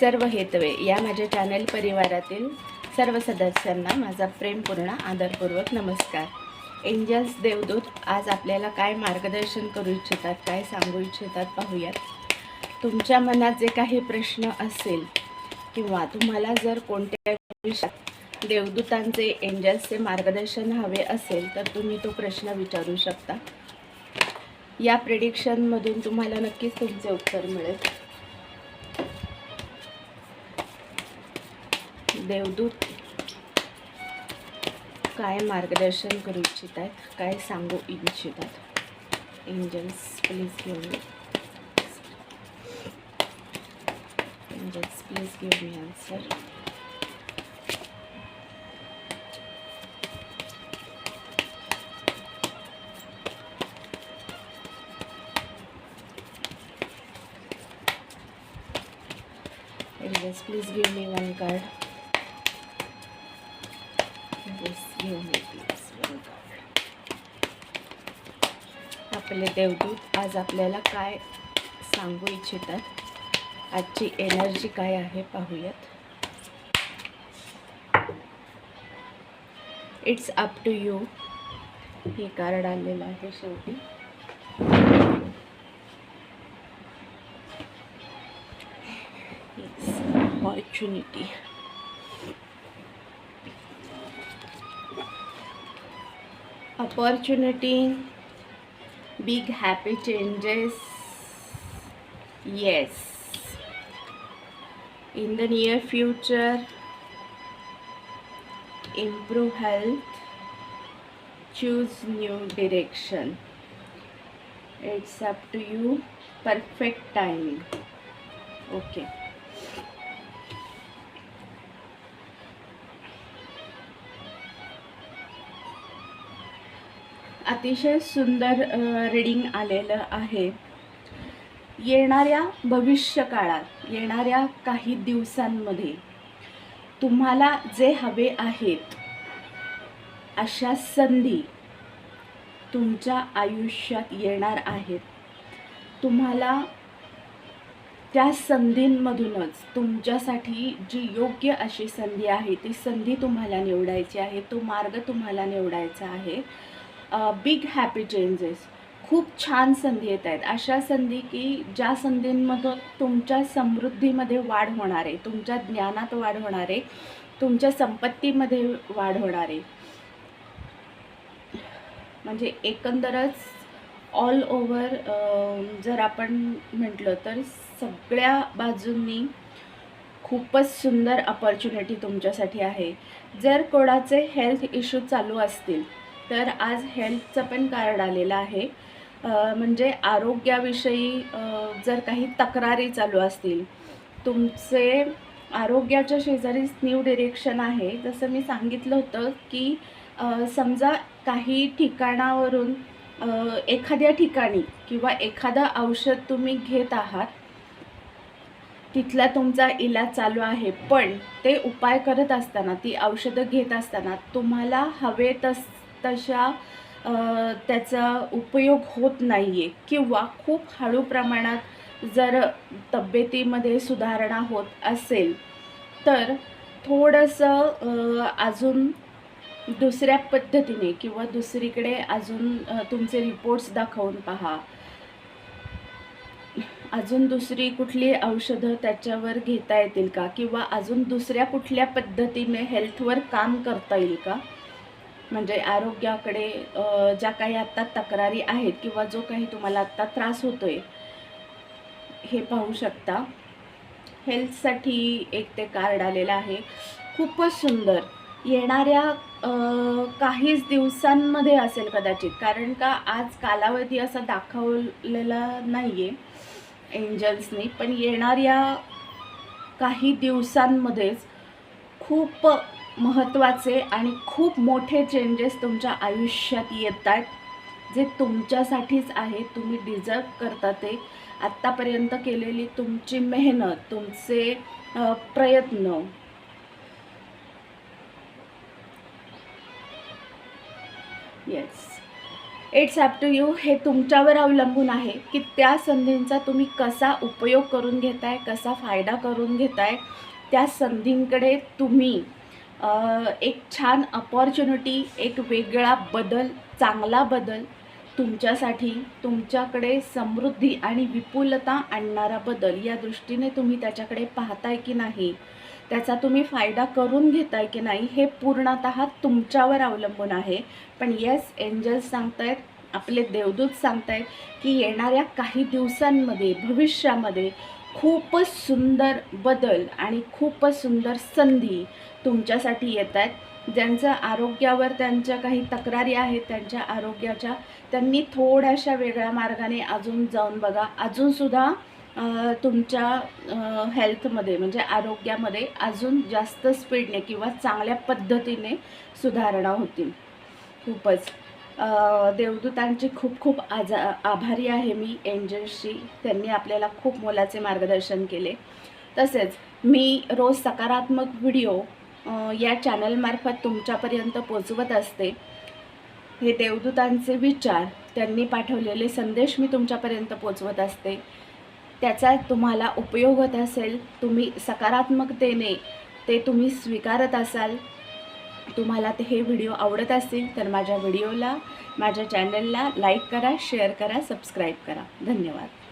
सर्व हेतवे या माझ्या चॅनल परिवारातील सर्व सदस्यांना माझा प्रेमपूर्ण आदरपूर्वक नमस्कार. एंजल्स देवदूत आज आपल्याला काय मार्गदर्शन करू इच्छितात काय सांगू इच्छितात पाहूयात. तुमच्या मनात जे काही प्रश्न असेल किंवा तुम्हाला जर कोणत्या विषयात देवदूतांचे एंजल्सचे मार्गदर्शन हवे असेल तर तुम्ही तो प्रश्न विचारू शकता. या प्रिडिक्शनमधून तुम्हाला नक्कीच तुमचे उत्तर मिळेल. देवदूत काय मार्गदर्शन करू इच्छित आहेत काय सांगू इच्छितात? Angels please give me angels please give me answer Angels, please give me one card. घेऊन येते. आपले देवदूत आज आपल्याला काय सांगू इच्छितात? आजची एनर्जी काय आहे पाहूयात. इट्स अप टू यू हे कार्ड आलेलं आहे शेवटी. Yes, opportunity. Opportunity, big happy changes. Yes. In the near future, improve health, choose new direction. It's up to you. Perfect timing. Okay. अतिशय सुंदर रीडिंग आलेलं आहे. येणाऱ्या भविष्यकाळात येणाऱ्या काही दिवसांमध्ये तुम्हाला जे हवे आहेत अशा संधी तुमच्या आयुष्यात येणार आहेत. तुम्हाला त्या संधींमधूनच तुमच्यासाठी जी योग्य अशी संधी आहे ती संधी तुम्हाला निवडायची आहे तो मार्ग तुम्हाला निवडायचा आहे. बिग हॅपी चेंजेस खूप छान संधी येत आहेत. अशा संधी की ज्या संधींमधून तुमच्या समृद्धीमध्ये वाढ होणार आहे तुमच्या ज्ञानात वाढ होणार आहे तुमच्या संपत्तीमध्ये वाढ होणार आहे. म्हणजे एकंदरच ऑल ओव्हर जर आपण म्हटलं तर सगळ्या बाजूंनी खूपच सुंदर अपॉर्च्युनिटी तुमच्यासाठी आहे. जर कोणाचे हेल्थ इश्यू चालू असतील तर आज हेल्थचं पण कार्ड आलेलं आहे. म्हणजे आरोग्याविषयी जर काही तक्रारी चालू असतील तुमचे आरोग्याच्या शेजारीच न्यू डिरेक्शन आहे. जसं मी सांगितलं होतं की समजा काही ठिकाणावरून एखाद्या ठिकाणी किंवा एखादं औषध तुम्ही घेत आहात तिथला तुमचा इलाज चालू आहे पण ते उपाय करत असताना ती औषधं घेत असताना तुम्हाला हवे तस तशा त्याचा उपयोग होत नाही आहे किंवा खूप हळू प्रमाणात जर तब्येतीमध्ये सुधारणा होत असेल तर थोडंसं अजून दुसऱ्या पद्धतीने किंवा दुसरीकडे अजून तुमचे रिपोर्ट्स दाखवून पहा. अजून दुसरी कुठली औषधं त्याच्यावर घेता येतील का? किंवा अजून दुसऱ्या कुठल्या पद्धतीने हेल्थवर काम करता येईल का? म्हणजे आरोग्याकडे ज्या काही आत्ता तक्रारी आहेत किंवा जो काही तुम्हाला आत्ता त्रास होतो आहे हे पाहू शकता. हेल्थसाठी एक ते कार्ड आलेलं आहे. खूपच सुंदर. येणाऱ्या काहीच दिवसांमध्ये असेल कदाचित कारण का आज कालावधी असा दाखवलेला नाही आहे एंजल्सनी. पण येणाऱ्या काही दिवसांमध्येच खूप महत्त्वाचे आणि खूप मोठे चेंजेस तुमच्या आयुष्यात येत आहेत जे तुमच्यासाठीच आहे तुम्ही डिझर्व करता ते. आत्तापर्यंत केलेली तुमची मेहनत तुमचे प्रयत्न. Yes it's up to you हे तुमच्यावर अवलंबून आहे की त्या संधींचा तुम्ही कसा उपयोग करून घेताय कसा फायदा करून घेताय त्या संधींकडे तुम्ही एक छान अपॉर्च्युनिटी एक वेगळा बदल चांगला बदल तुमच्यासाठी तुमच्याकडे समृद्धी आणि विपुलता आणणारा बदल या दृष्टीने तुम्ही त्याच्याकडे पाहताय की नाही त्याचा तुम्ही फायदा करून घेताय की नाही हे पूर्णत तुमच्यावर अवलंबून आहे. पण येस एंजल्स सांगतायत आपले देवदूत सांगतायत की येणाऱ्या काही दिवसांमध्ये भविष्यामध्ये खूपच सुंदर बदल आणि खूपच सुंदर संधी तुमच्यासाठी येत आहेत. ज्यांचं आरोग्यावर त्यांच्या काही तक्रारी आहेत त्यांच्या आरोग्याच्या त्यांनी थोड्याशा वेगळ्या मार्गाने अजून जाऊन बघा. अजूनसुद्धा तुमच्या हेल्थमध्ये म्हणजे आरोग्यामध्ये अजून जास्त स्पीडने किंवा चांगल्या पद्धतीने सुधारणा होतील. खूपच. देवदूतांची खूप खूप आजा आभारी आहे मी एंजल्सशी. त्यांनी आपल्याला खूप मोलाचे मार्गदर्शन केले. तसेच मी रोज सकारात्मक व्हिडिओ या चॅनलमार्फत तुमच्यापर्यंत पोचवत असते. हे देवदूतांचे विचार त्यांनी पाठवलेले संदेश मी तुमच्यापर्यंत पोचवत असते. त्याचा तुम्हाला उपयोग होत असेल तुम्ही सकारात्मकतेने ते तुम्ही स्वीकारत असाल तुम्हाला ते हे व्हिडिओ आवडत असतील तर माझ्या व्हिडिओला माझ्या चॅनलला लाईक करा शेअर करा सबस्क्राईब करा. धन्यवाद.